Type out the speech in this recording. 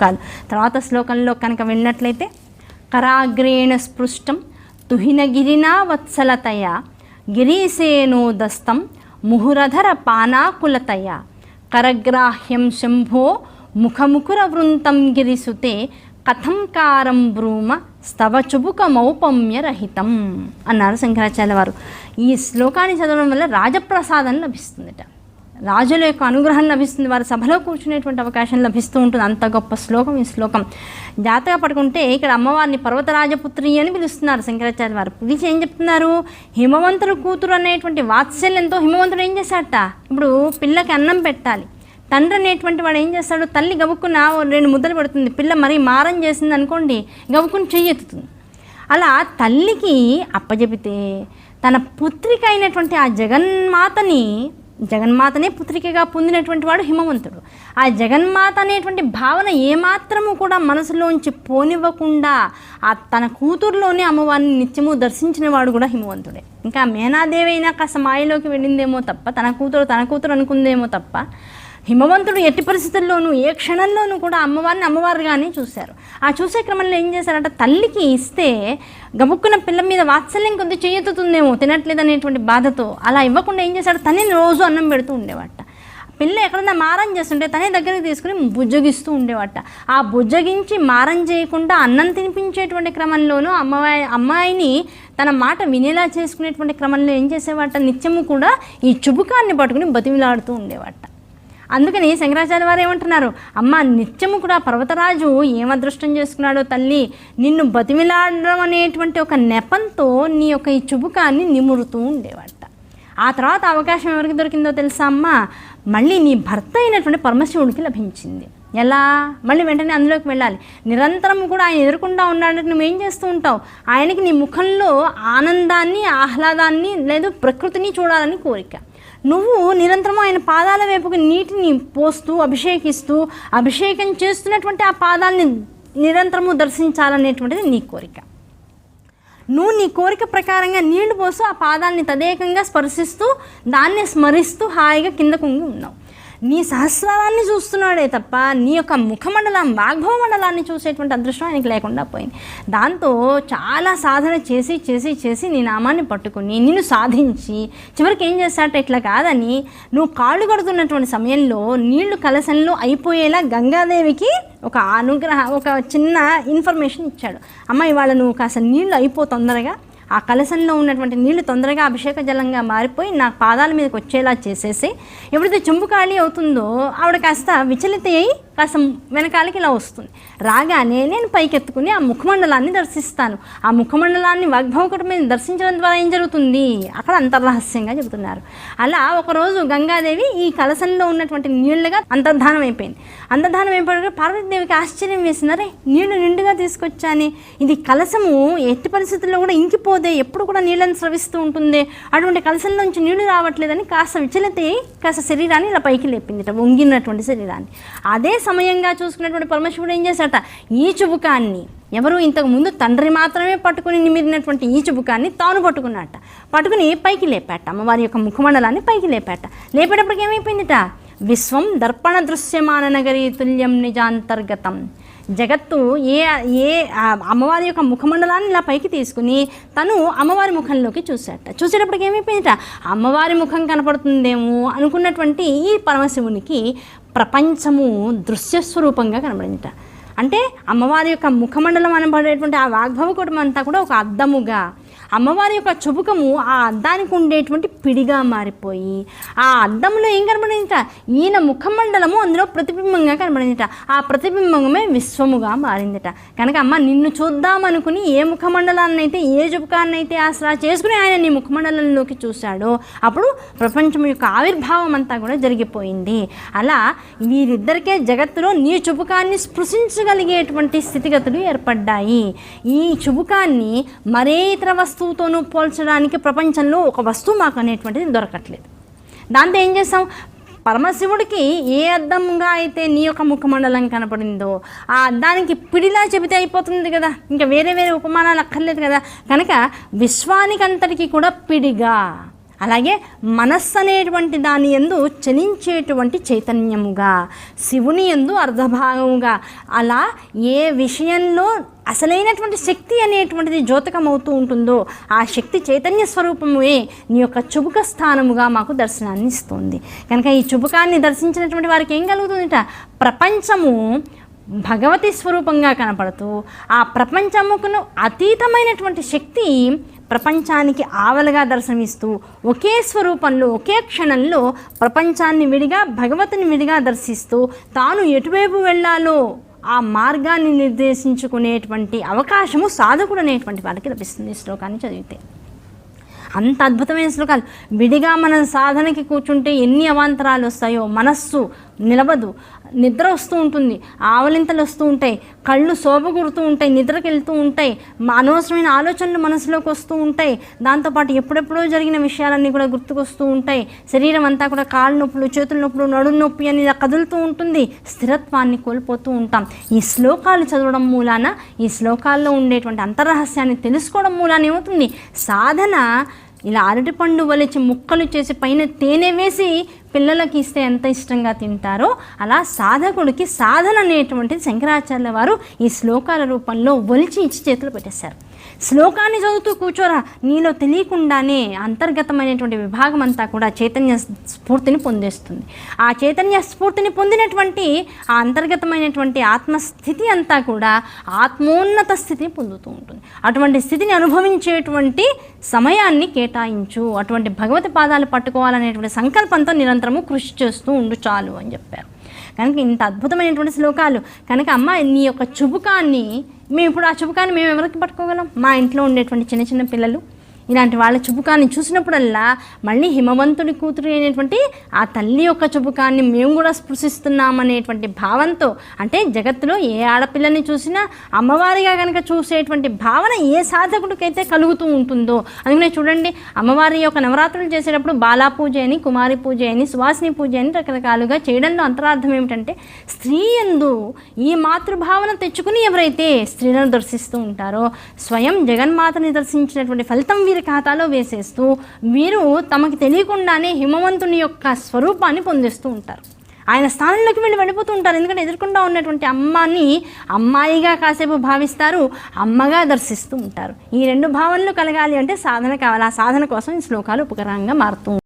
కాదు. తర్వాత శ్లోకంలో కనుక విన్నట్లయితే కరాగ్రేణ స్పృష్టం తుహినగిరినా వత్సలతయ గిరీసేనోదస్తం ముహురధర పానాకులతయ కరగ్రాహ్యం శంభో ముఖముకుర వృంతం గిరిసుతే కథం కారం బ్రూమ స్తవ రహితం అన్నారు శంకరాచార్య వారు. ఈ శ్లోకాన్ని చదవడం వల్ల రాజప్రసాదం లభిస్తుందట. రాజుల యొక్క అనుగ్రహం లభిస్తుంది. వారి సభలో కూర్చునేటువంటి అవకాశం లభిస్తూ ఉంటుంది. అంత గొప్ప శ్లోకం ఈ శ్లోకం. జాతగా పడుకుంటే ఇక్కడ అమ్మవారిని పర్వతరాజపుత్రి అని పిలుస్తున్నారు శంకరాచార్య వారు. పిలిచి ఏం చెప్తున్నారు? హిమవంతుడు కూతురు అనేటువంటి వాత్సల్యంతో హిమవంతుడు ఏం చేశాడట? ఇప్పుడు పిల్లకి అన్నం పెట్టాలి. తండ్రి అనేటువంటి వాడు ఏం చేస్తాడు? తల్లి గబుక్కున ఓ రెండు ముద్దలు పెడుతుంది. పిల్ల మరీ మారం చేసింది అనుకోండి గబుక్కుని చెయ్యెత్తుతుంది అలా తల్లికి అప్పజెపితే తన పుత్రిక అయినటువంటి ఆ జగన్మాతని జగన్మాతనే పుత్రికగా పొందినటువంటి వాడు హిమవంతుడు. ఆ జగన్మాత అనేటువంటి భావన ఏమాత్రము కూడా మనసులోంచి పోనివ్వకుండా ఆ తన కూతురులోనే అమ్మవారిని నిత్యము దర్శించిన వాడు కూడా హిమవంతుడే. ఇంకా మేనాదేవి అయినా కాస్త మాయలోకి వెళ్ళిందేమో తప్ప తన కూతురు తన కూతురు అనుకుందేమో తప్ప హిమవంతుడు ఎట్టి పరిస్థితుల్లోనూ ఏ క్షణంలోనూ కూడా అమ్మవారిని అమ్మవారుగానే చూశారు. ఆ చూసే క్రమంలో ఏం చేశారంటే తల్లికి ఇస్తే గబుక్కున పిల్ల మీద వాత్సల్యం కొద్ది చేయెత్తుతుందేమో తినట్లేదు అనేటువంటి బాధతో అలా ఇవ్వకుండా ఏం చేశాడు? తనే రోజు అన్నం పెడుతూ ఉండేవాట. పిల్ల ఎక్కడన్నా మారం చేస్తుంటే తనే దగ్గరికి తీసుకుని బుజ్జగిస్తూ ఉండేవాట. ఆ బుజ్జగించి మారం చేయకుండా అన్నం తినిపించేటువంటి క్రమంలోనూ అమ్మాయి అమ్మాయిని తన మాట వినేలా చేసుకునేటువంటి క్రమంలో ఏం చేసేవాట? నిత్యము కూడా ఈ చుబుకాన్ని పట్టుకుని బతిమిలాడుతూ ఉండేవాట. అందుకని శంకరాచార్య వారు ఏమంటున్నారు? అమ్మ నిత్యము కూడా పర్వతరాజు ఏం అదృష్టం చేసుకున్నాడో తల్లి నిన్ను బతిమిలాడడం అనేటువంటి ఒక నెపంతో నీ యొక్క ఈ చుబుకాన్ని నిమురుతూ ఉండేవాడట ఆ తర్వాత అవకాశం ఎవరికి దొరికిందో తెలుసా అమ్మ? మళ్ళీ నీ భర్త అయినటువంటి పరమశివుడికి లభించింది. ఎలా? మళ్ళీ వెంటనే అందులోకి వెళ్ళాలి. నిరంతరం కూడా ఆయన ఎదుర్కొంటా ఉన్నాడంటే నువ్వేం చేస్తూ ఉంటావు? ఆయనకి నీ ముఖంలో ఆనందాన్ని ఆహ్లాదాన్ని లేదు ప్రకృతిని చూడాలని కోరిక. నువ్వు నిరంతరం ఆయన పాదాల వైపుకి నీటిని పోస్తూ అభిషేకిస్తూ అభిషేకం చేస్తున్నటువంటి ఆ పాదాలని నిరంతరము దర్శించాలనేటువంటిది నీ కోరిక. నువ్వు నీ కోరిక ప్రకారంగా నీళ్ళు పోస్తూ ఆ పాదాలని తదేకంగా స్పర్శిస్తూ దాన్ని స్మరిస్తూ హాయిగా కింద కుంగి ఉన్నావు. నీ సహస్రాన్ని చూస్తున్నాడే తప్ప నీ యొక్క ముఖమండలం వాగ్భవ మండలాన్ని చూసేటువంటి అదృష్టం ఆయనకి లేకుండా పోయింది. దాంతో చాలా సాధన చేసి చేసి చేసి నీ నామాన్ని పట్టుకుని నిన్ను సాధించి చివరికి ఏం చేస్తాట ఇట్లా కాదని నువ్వు కాళ్ళు కడుతున్నటువంటి సమయంలో నీళ్ళు కలసంలో అయిపోయేలా గంగాదేవికి ఒక అనుగ్రహ ఒక చిన్న ఇన్ఫర్మేషన్ ఇచ్చాడు. అమ్మ ఇవాళ నువ్వు కాస్త నీళ్ళు అయిపో తొందరగా. ఆ కలశంలో ఉన్నటువంటి నీళ్ళు తొందరగా అభిషేక జలంగా మారిపోయి నా పాదాల మీదకి వచ్చేలా చేసేసి ఎప్పుడైతే చెంబు ఖాళీ అవుతుందో ఆవిడ కాస్త విచలిత అయి కాస్త వెనకాలకి ఇలా వస్తుంది. రాగానే నేను పైకెత్తుకుని ఆ ముఖమండలాన్ని దర్శిస్తాను. ఆ ముఖమండలాన్ని వాగ్భవకుడి మీద దర్శించడం ద్వారా ఏం జరుగుతుంది? అక్కడ అంతర్రహస్యంగా చెబుతున్నారు. అలా ఒకరోజు గంగాదేవి ఈ కలశంలో ఉన్నటువంటి నీళ్ళుగా అంతర్ధానం అయిపోయింది. అంతర్ధానం అయిపోయిన పార్వతీదేవికి ఆశ్చర్యం వేసినారే నీళ్ళు నిండుగా తీసుకొచ్చాని. ఇది కలశము ఎట్టి పరిస్థితుల్లో కూడా ఇంకిపోదే. ఎప్పుడు కూడా నీళ్ళని స్రవిస్తూ ఉంటుంది. అటువంటి కలశంలోంచి నీళ్ళు రావట్లేదని కాస్త విచలిత కాస్త శరీరాన్ని ఇలా పైకి లేపింది ఇట్లా వంగినటువంటి శరీరాన్ని. అదే సమయంగా చూసుకున్నటువంటి పరమశివుడు ఏం చేశాట ఈ చుబుకాన్ని ఎవరు ఇంతకు ముందు తండ్రి మాత్రమే పట్టుకుని నిమిరినటువంటి ఈ చుబుకాన్ని తాను పట్టుకున్నట్ట పట్టుకుని పైకి లేపాట అమ్మవారి యొక్క ముఖమండలాన్ని పైకి లేపాట లేపేటప్పటికి ఏమైపోయిందిట? విశ్వం దర్పణ దృశ్యమాన నగరీ తుల్యం నిజాంతర్గతం. జగత్తు ఏ ఏ అమ్మవారి యొక్క ముఖమండలాన్ని ఇలా పైకి తీసుకుని తను అమ్మవారి ముఖంలోకి చూశాట చూసేటప్పటికి ఏమైపోయిందట? అమ్మవారి ముఖం కనపడుతుందేమో అనుకున్నటువంటి ఈ పరమశివునికి ప్రపంచము దృశ్యస్వరూపంగా కనబడిందట. అంటే అమ్మవారి యొక్క ముఖమండలం అనబడేటువంటి ఆ వాగ్భవ కుటుంబం అంతా కూడా ఒక అద్దముగా అమ్మవారి యొక్క చుబుకము ఆ అద్దానికి ఉండేటువంటి పిడిగా మారిపోయి ఆ అద్దంలో ఏం కనబడిందిట? ఈయన ముఖమండలము అందులో ప్రతిబింబంగా కనబడిందిట. ఆ ప్రతిబింబమే విశ్వముగా మారిందిట. కనుక అమ్మ నిన్ను చూద్దామనుకుని ఏ ముఖమండలాన్నైతే ఏ చుబుకాన్ని ఆసరా చేసుకుని ఆయన నీ ముఖమండలంలోకి చూశాడో అప్పుడు ప్రపంచం యొక్క ఆవిర్భావం అంతా కూడా జరిగిపోయింది. అలా వీరిద్దరికే జగత్తులో నీ చుబుకాన్ని స్పృశించగలిగేటువంటి స్థితిగతులు ఏర్పడ్డాయి. ఈ చుబుకాన్ని మరే ఇతర వస్తువుతోనూ పోల్చడానికి ప్రపంచంలో ఒక వస్తువు మాకు అనేటువంటిది దొరకట్లేదు. దాంతో ఏం చేస్తాం? పరమశివుడికి ఏ అద్దంగా అయితే నీ యొక్క ముఖమండలం కనపడిందో ఆ అద్దానికి పిడిలా చెబితే అయిపోతుంది కదా. ఇంకా వేరే వేరే ఉపమానాలు అక్కర్లేదు కదా. కనుక విశ్వానికంతటికి కూడా పిడిగా అలాగే మనస్సు అనేటువంటి దాని ఎందు చలించేటువంటి చైతన్యముగా శివుని ఎందు అర్ధభాగముగా అలా ఏ విషయంలో అసలైనటువంటి శక్తి అనేటువంటిది ద్యోతకమవుతూ ఉంటుందో ఆ శక్తి చైతన్య స్వరూపమే నీ యొక్క చుబుక స్థానముగా మాకు దర్శనాన్ని ఇస్తుంది. కనుక ఈ చుబుకాన్ని దర్శించినటువంటి వారికి ఏం కలుగుతుందిట? ప్రపంచము భగవతి స్వరూపంగా కనపడుతూ ఆ ప్రపంచముకును అతీతమైనటువంటి శక్తి ప్రపంచానికి ఆవలగా దర్శనమిస్తూ ఒకే స్వరూపంలో ఒకే క్షణంలో ప్రపంచాన్ని విడిగా భగవతిని విడిగా దర్శిస్తూ తాను ఎటువైపు వెళ్ళాలో ఆ మార్గాన్ని నిర్దేశించుకునేటువంటి అవకాశము సాధకుడు అనేటువంటి వాళ్ళకి లభిస్తుంది ఈ శ్లోకాన్ని చదివితే. అంత అద్భుతమైన శ్లోకాలు. విడిగా మనం సాధనకి కూర్చుంటే ఎన్ని అవాంతరాలు వస్తాయో మనస్సు నిలవదు నిద్ర వస్తూ ఉంటుంది ఆవలింతలు వస్తూ ఉంటాయి కళ్ళు శోభ ఉంటాయి నిద్రకి వెళ్తూ ఉంటాయి అనవసరమైన ఆలోచనలు మనసులోకి వస్తూ ఉంటాయి. దాంతోపాటు ఎప్పుడెప్పుడో జరిగిన విషయాలన్నీ కూడా గుర్తుకొస్తూ ఉంటాయి. శరీరం అంతా కూడా కాళ్ళ నొప్పులు చేతుల నొప్పులు నడు నొప్పి అని కదులుతూ ఉంటుంది. స్థిరత్వాన్ని కోల్పోతూ ఉంటాం. ఈ శ్లోకాలు చదవడం మూలాన ఈ శ్లోకాల్లో ఉండేటువంటి అంతరహస్యాన్ని తెలుసుకోవడం మూలాన ఏమవుతుంది? సాధన ఇలా అరటిపండు వలిచి ముక్కలు చేసి పైన తేనె వేసి పిల్లలకి ఇస్తే ఎంత ఇష్టంగా తింటారో అలా సాధకుడికి సాధన అనేటువంటిది శంకరాచార్యుల వారు ఈ శ్లోకాల రూపంలో ఒలిచి ఇచ్చి చేతులు పెట్టేశారు. శ్లోకాన్ని చదువుతూ కూర్చోరా నీలో తెలియకుండానే అంతర్గతమైనటువంటి విభాగం అంతా కూడా చైతన్య స్ఫూర్తిని పొందేస్తుంది. ఆ చైతన్య స్ఫూర్తిని పొందినటువంటి ఆ అంతర్గతమైనటువంటి ఆత్మస్థితి అంతా కూడా ఆత్మోన్నత స్థితిని పొందుతూ ఉంటుంది. అటువంటి స్థితిని అనుభవించేటువంటి సమయాన్ని కేటాయించు అటువంటి భగవతి పాదాలు పట్టుకోవాలనేటువంటి సంకల్పంతో మాత్రము కృషి చేస్తూ ఉండు చాలు అని చెప్పారు. కనుక ఇంత అద్భుతమైనటువంటి శ్లోకాలు. కనుక అమ్మ నీ యొక్క చుబుకాన్ని మేము ఇప్పుడు ఆ చుబుకాన్ని మేము ఎవరికి పట్టుకోగలం? మా ఇంట్లో ఉండేటువంటి చిన్న చిన్న పిల్లలు ఇలాంటి వాళ్ళ చుబుకాన్ని చూసినప్పుడల్లా మళ్ళీ హిమవంతుడి కూతురు అయినటువంటి ఆ తల్లి యొక్క చుబుకాన్ని మేము కూడా స్పృశిస్తున్నామనేటువంటి భావంతో అంటే జగత్తులో ఏ ఆడపిల్లని చూసినా అమ్మవారిగా కనుక చూసేటువంటి భావన ఏ సాధకుడికైతే కలుగుతూ ఉంటుందో అందుకనే చూడండి అమ్మవారి యొక్క నవరాత్రులు చేసేటప్పుడు బాలా పూజ అని కుమారి పూజ అని సువాసిని పూజ అని రకరకాలుగా చేయడంలో అంతరార్థం ఏమిటంటే స్త్రీ ఎందు ఈ మాతృభావన తెచ్చుకుని ఎవరైతే స్త్రీలను దర్శిస్తూ ఉంటారో స్వయం జగన్మాతని దర్శించినటువంటి ఫలితం వీరి ఖాతాలో వేసేస్తూ వీరు తమకు తెలియకుండానే హిమవంతుని యొక్క స్వరూపాన్ని పొందిస్తూ ఉంటారు. ఆయన స్థానంలోకి వెళ్ళి వెళ్ళిపోతూ ఉంటారు. ఎందుకంటే ఎదుర్కొంటా ఉన్నటువంటి అమ్మాని అమ్మాయిగా కాసేపు భావిస్తారు అమ్మగా దర్శిస్తూ ఉంటారు. ఈ రెండు భావనలు కలగాలి అంటే సాధన కావాలి. ఆ సాధన కోసం ఈ శ్లోకాలు ఉపకరంగా మారుతూ